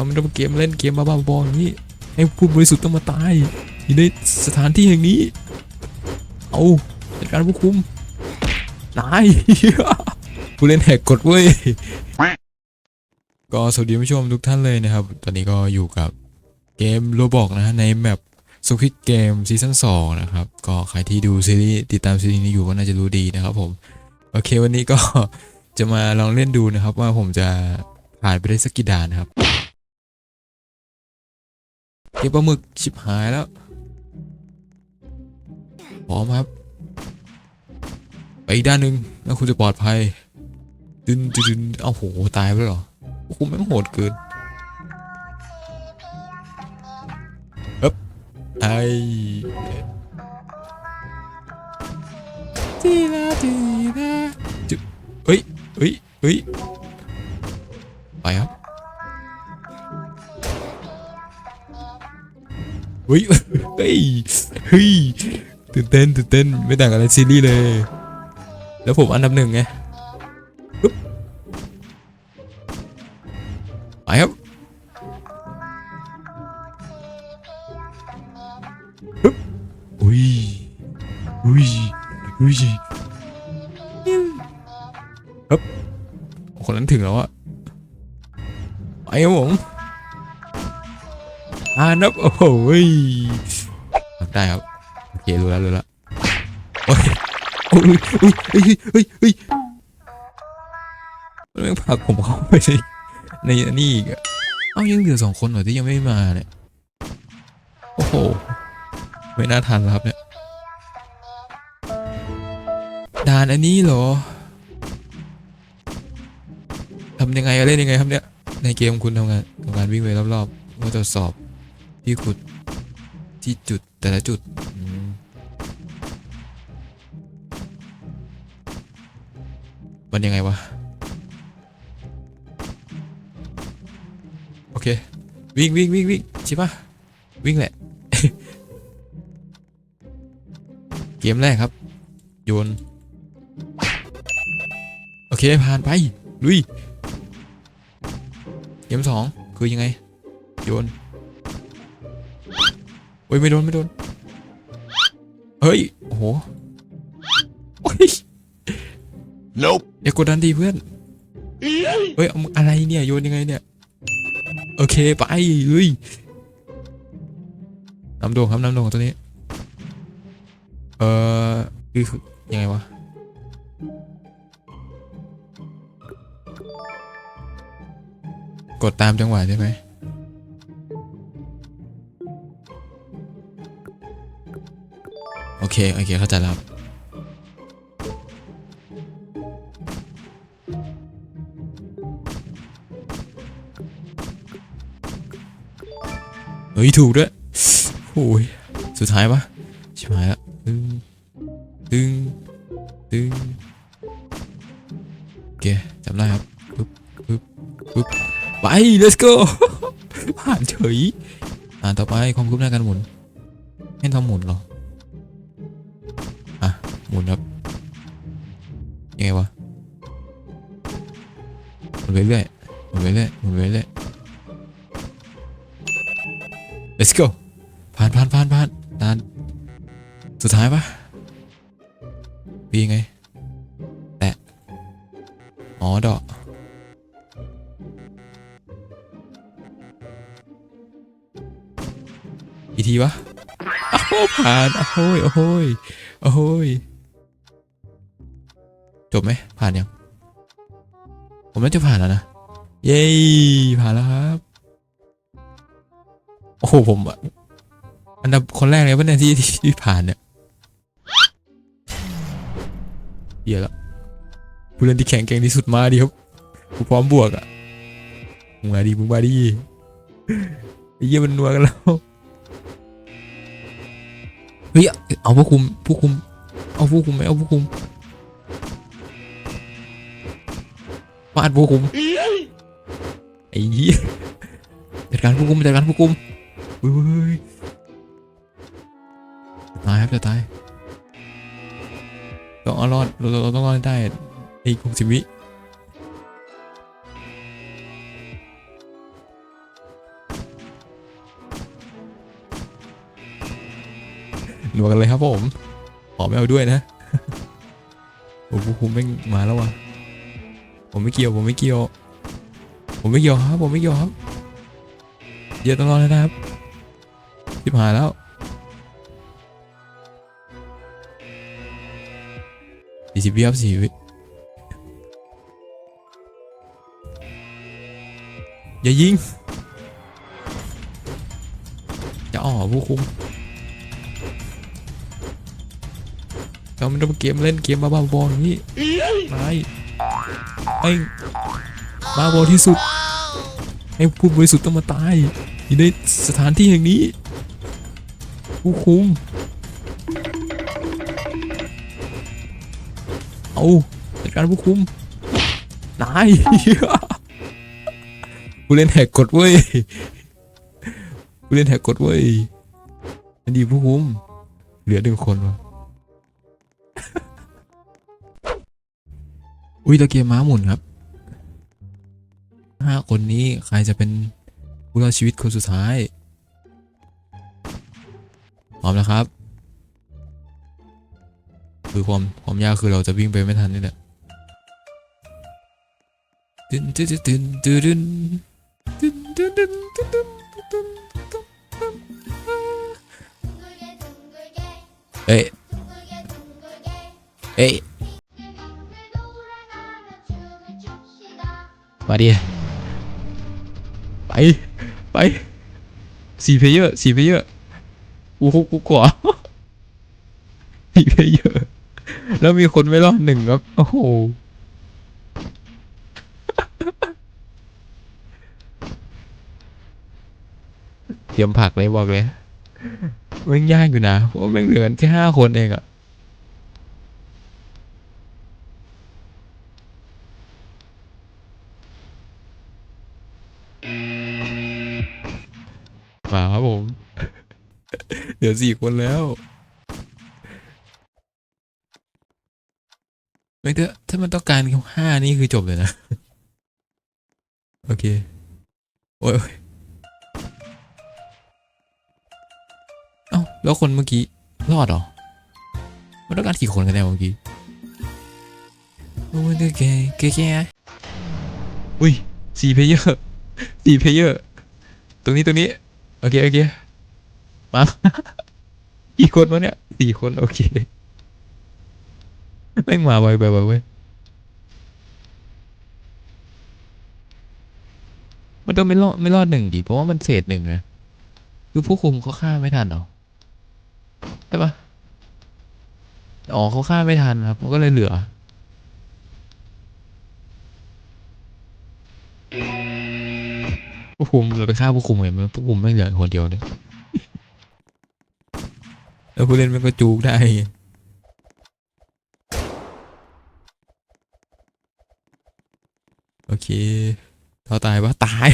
เราไม่ต้องเกมเล่นเกมบ้าๆบอๆอย่างนี้ให้ผู้บริสุทธิ์ต้องมาตายอยู่ในสถานที่แห่งนี้ เอาจัดการผู้คุมนายผู้เล่นแหกกฎเว้ยก็สวัสดีผู้ชมทุกท่านเลยนะครับ ตอนนี้ก็อยู่กับเกมโรบอกนะฮะในแมปสควิตเกมซีซั่น2นะครับ ก็ใครที่ดูซีรีส์ติดตามซีรีส์นี้อยู่ก็น่าจะรู้ดีนะครับผม โอเควันนี้ก็จะมาลองเล่นดูนะครับ ว่าผมจะผ่านไปได้สักกี่ด่านนะครับ เก็บปลาหมึกชิบหายแล้วพร้อมครับไปอีกด้านหนึ่งแล้วคุณจะปลอดภัยดึนดึนดึนเอาโหตายไปแล้วหรอคุณแม่งโหดเกินเอ๊บไอทีละทีละจุเฮ้ยเฮ้ยเฮ้ยไปครับ เฮ้ยเฮ้ยเฮ้ยตื่นเต้นตื่นเต้นไม่ต่างอะไรซีรีส์เลย แล้วผมอันดับหนึ่งไงปึ๊บไปครับปึ๊บอุ้ยอุ้ยอุ้ยปึ๊บคนนั้นถึงแล้วอะไปครับผมานับโอ้โหได้ครับโอเครู้แล้วรู้แล้วโอ้ยโอ้ยเฮ้ยเฮ้ยเฮ้ยเฮ้ยมันแม่งผลักผมเข้าไปในในอันนี่อีกอะเอ้ายังเหลือสองคนเหรอที่ยังไม่มาเนี่ยโอ้โหไม่น่าทันแล้วครับเนี่ยด่านอันนี้เหรอทำยังไงอะเล่นยังไงครับเนี่ยในเกมคุณทำงานทำงานวิ่งไปรอบๆเพื่อตรวจสอบ ที่ขุดที่จุดแต่ละจุดมมันยังไงวะ โอเค วิ่งวิ่งวิ่งวิ่งใช่ปะวิ่งแหละ เกมแรกครับ โยน โอเค ผ่านไป ลุย เกมสองคือยังไง โยน โอ้ยไม่โดนไม่โดน เฮ้ย โอ้โหโอ้ย Nope. อย่ากดดันดีเพื่อน เฮ้ยเอามึงอะไรเนี่ยโยนยังไงเนี่ย โอเคไปเฮ้ยน้ำโด่งครับน้ำโด่งตัวนี้ เอ่อคือคือยังไงวะกดตามจังหวะใช่ไหม เค โอเค เข้าใจแล้วครับเฮ้ย ถูกด้วยโอ้ยสุดท้ายปะชิบหายละตึงตึงตึงโอเคจำได้ครับปึ๊บปึ๊บปึ๊บไป let's go ผ่านเฉยอ่านต่อไปความคืบหน้าการหมุนให้ทำหมุนหรอ อะหมุนครับยังไงวะหมุนไปเรื่อยหมุนไปเรื่อยหมุนไปเรื่อย let's go ผ่านผ่านผ่านผ่านด่านสุดท้ายปะวีไง แตะอ๋อดอกอีทีวะ ผ่านโอ้ยโอ้ยโอ้ยจบไหมผ่านยัง ผมน่าจะผ่านแล้วนะ เย้ผ่านแล้วครับ โอ้โหผมอะอันดับคนแรกเลยว่าเนี่ยที่ที่ผ่านเนี่ยเหี้ยละผู้เล่นที่แข็งแกร่งที่สุดมาดิครับกูพร้อมบวกอะมึงมาดิมึงมาดิไอ้เหี้ยมันนัวกันแล้ว เฮ้ยเอาผู้คุมผู้คุม เอาผู้คุมไหมเอาผู้คุมฟาดผู้คุมไอ้เหี้ยจัดการผู้คุมจัดการผู้คุมเฮ้ยตายครับจะตายต้องเอารอดเราเราต้องรอดให้ได้อีกหกสิบวิ นวกกันเลยครับผมขอไม่เอาด้วยนะโอ้ผู้คุมแม่มาแล้ววะผมไม่เกี่ยวผมไม่เกี่ยว ผมไม่เกี่ยวครับ ผมไม่เกี่ยวครับเดี๋ยวต้องรอเลยนะครับทิบหายแล้วสี่สิบวิครับสี่วิอย่ายิง จะอ๋อผู้คุม เราไม่ต้องเกมเล่นเกมบ้าๆบอลนี่ไม่ไอ้บ้าบอที่สุดไอ้ผู้บริสุทธิ์ต้องมาตายอยู่ในสถานที่แห่งนี้ผู้คุมเอาจัดการผู้คุมนายผู้เล่นแหกกฎเว้ยผู้เล่นแหกกฎเว้ยอันดีผู้คุมเหลือหนึ่งคนวะ อุ้ยตะเกียบม้าหมุนครับห้าคนนี้ใครจะเป็นผู้รอดชีวิตคนสุดท้ายพร้อมนะครับ คือความความยากคือเราจะวิ่งไปไม่ทันนี่แหละตึนตึนตึนตึนตึนตึนตึนตึนตึนตึนตึนตึนเอ้ย เอ้ยมาดิไป ไปสี่เพลเยอร์สี่เพลเยอร์กูกูกูกว่าสี่เพลเยอร์แล้วมีคนไม่รอดหนึ่งครับ โอ้โหเตรียมผักเลยบอกเลยแม่งยากอยู่นะเพราะแม่งเหลือแค่ห้าคนเองอะ เหลือสี่คนแล้วไม่เถอะถ้ามันต้องการแค่ห้านี่คือจบเลยนะ โอเค โอ้ยเอ้า แล้วคนเมื่อกี้ รอดหรอ มันต้องการกี่คนกันแน่เมื่อกี้โอ้ยเด็กแกแกแกอุ้ยสี่เพเยอร์สี่เพเยอร์ ตรงนี้ตรงนี้ โอเค โอเค มากี่คนวะเนี่ยสี่คนโอเคแม่งมาไวไปไวเว้ยมันต้องไม่รอดไม่รอดหนึ่งดิเพราะว่ามันเศษหนึ่งนะคือผู้คุมเขาฆ่าไม่ทันเหรอใช่ปะอ๋อเขาฆ่าไม่ทันครับ มันก็เลยเหลือผู้คุมเราไปฆ่าผู้คุมเห็นไหมผู้คุมไม่งเหลือคนเดียวเลย แล้วผู้เล่นมันก็จูกได้โอเคเราตายปะตาย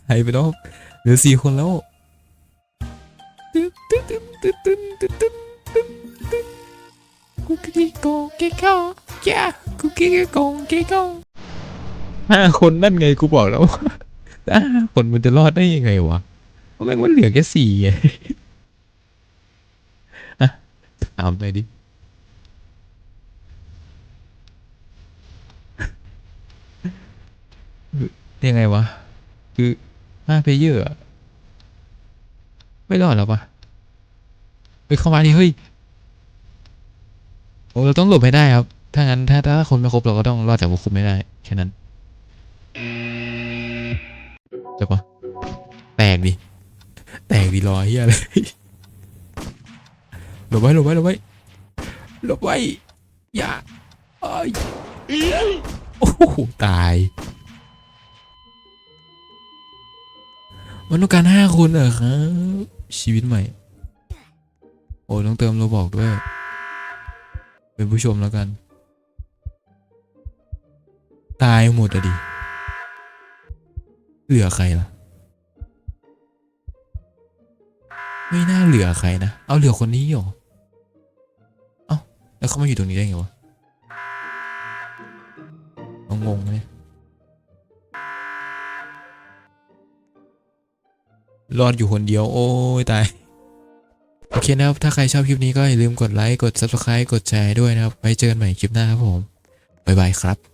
ตายไปแล้วเหลือสี่คนแล้วคุกกี้กงเก้ก้าคุกกี้กงเก้าห้าคนนั่นไงกูบอกแล้วห้าคนมันจะรอดได้ยังไงวะแม่งมันเหลือแค่สี่ไงามหน่อยดิยังไงวะ คือห้าเพลเยอร์อะไม่รอดแล้วปะเฮ้ยเข้ามาดิเฮ้ยโอ้เราต้องหลบให้ได้ครับ ถ้างั้นถ้าถ้าคนไม่ครบเราก็ต้องรอดจากพวกคุมไม่ได้ แค่นั้นจะปะแตกดิ แตกดิรอเฮียอะไร หลบไว้หลบไว้หลบไว้หลบไว้อย่าเอ้ยโอ้โหตายมันต้องการห้าคนเหรอครับชีวิตใหม่ โอ้ต้องเติมโลบอกด้วย เป็นผู้ชมแล้วกัน ตายหมดอะดิ เหลือใครล่ะ ไม่น่าเหลือใครนะ เอาเหลือคนนี้หรอเอ้า แล้วเขามาอยู่ตรงนี้ได้ไงวะงงเลยรอดอยู่คนเดียวโอ้ยตาย โอเคนะครับ ถ้าใครชอบคลิปนี้ก็อย่าลืมกดไลค์ กด subscribe กดแชร์ด้วยนะครับ ไว้เจอกันใหม่คลิปหน้าครับผม บ๊ายบายครับ